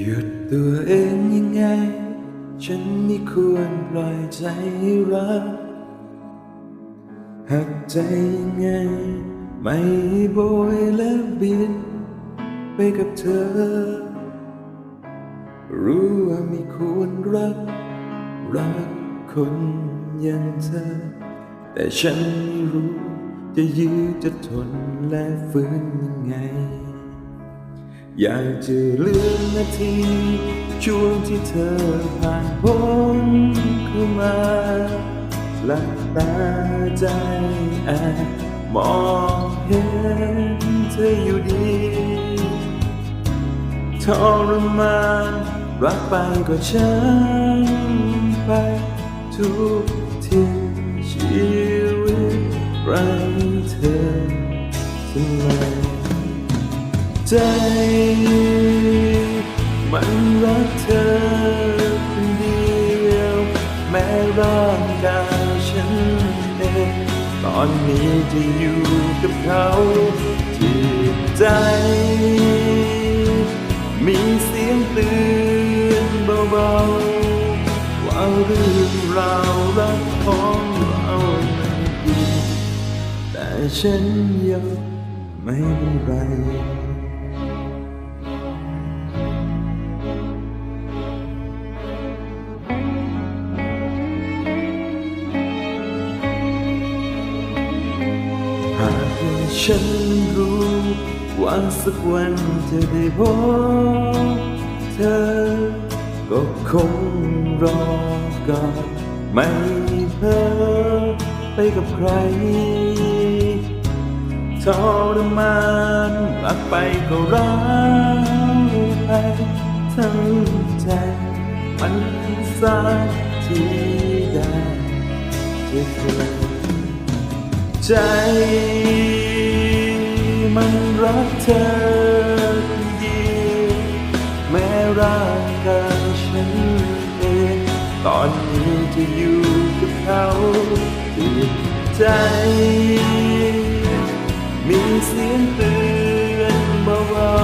หยุดตัวเองยังไง ฉันไม่ควรปล่อยใจให้รักหักใจยังไง ไม่โบยและบินไปกับเธอ รู้ว่าไม่ควรรัก รักคนอย่างเธอ แต่ฉันไม่รู้จะยืดจะทนและฟื้นยังไง อยากจะลืมนาทีช่วงที่เธอผ่านพ้นเข้ามาหลับตาใจแอบมองเห็นเธออยู่ดีทรมานรักไปก็ช้ำไปทุกทีชีวิตไรเธอทำไม ใจ มันรักเธอคนเดียว แม้ร่างกายฉันเองตอนนี้จะอยู่กับเขาที่ใจ มีเสียงเตือนเบาๆว่าเรื่องราวรักของเราไม่ดีแต่ฉันยังไม่เป็นไร ฉันรู้ว่าสักวันจะได้พบเธอ ก็คงรอก่อนไม่เพ้อไปกับใครทรมานรักไปก็รักไปทั้งใจมันสายที่ได้เจอเธอใจ มันรักเธอเดียวแม้ร่างกายฉันเองตอนนี้จะอยู่กับเขาติดใจ มีเสียงเตือนเบา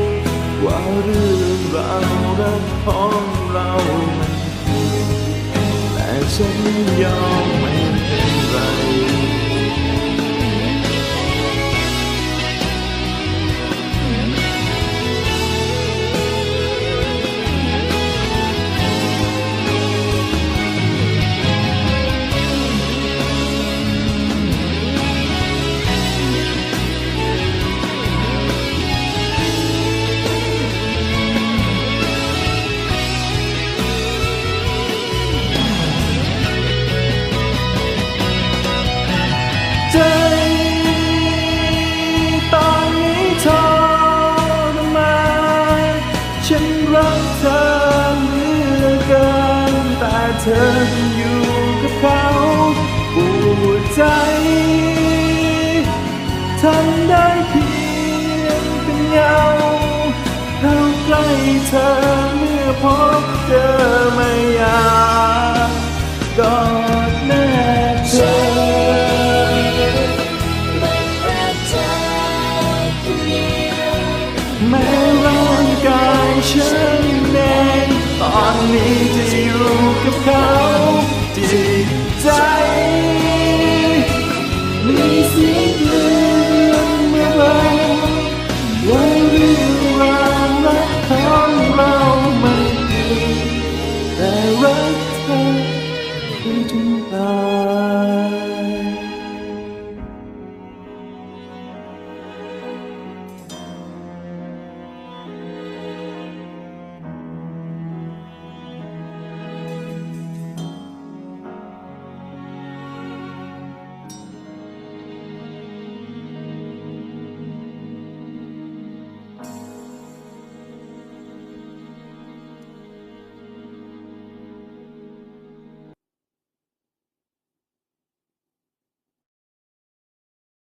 ๆว่าเรื่องราวรักของเรามันผิดแต่ฉันยอมไม่เป็นไร ธออยู่กับเขาปวดใจทำได้เพียงเป็นเงาเข้าใกล้เธอเมื่อพบเจอไม่อยากกอดแนบเธอแม้ร่างกายฉัน เองตอ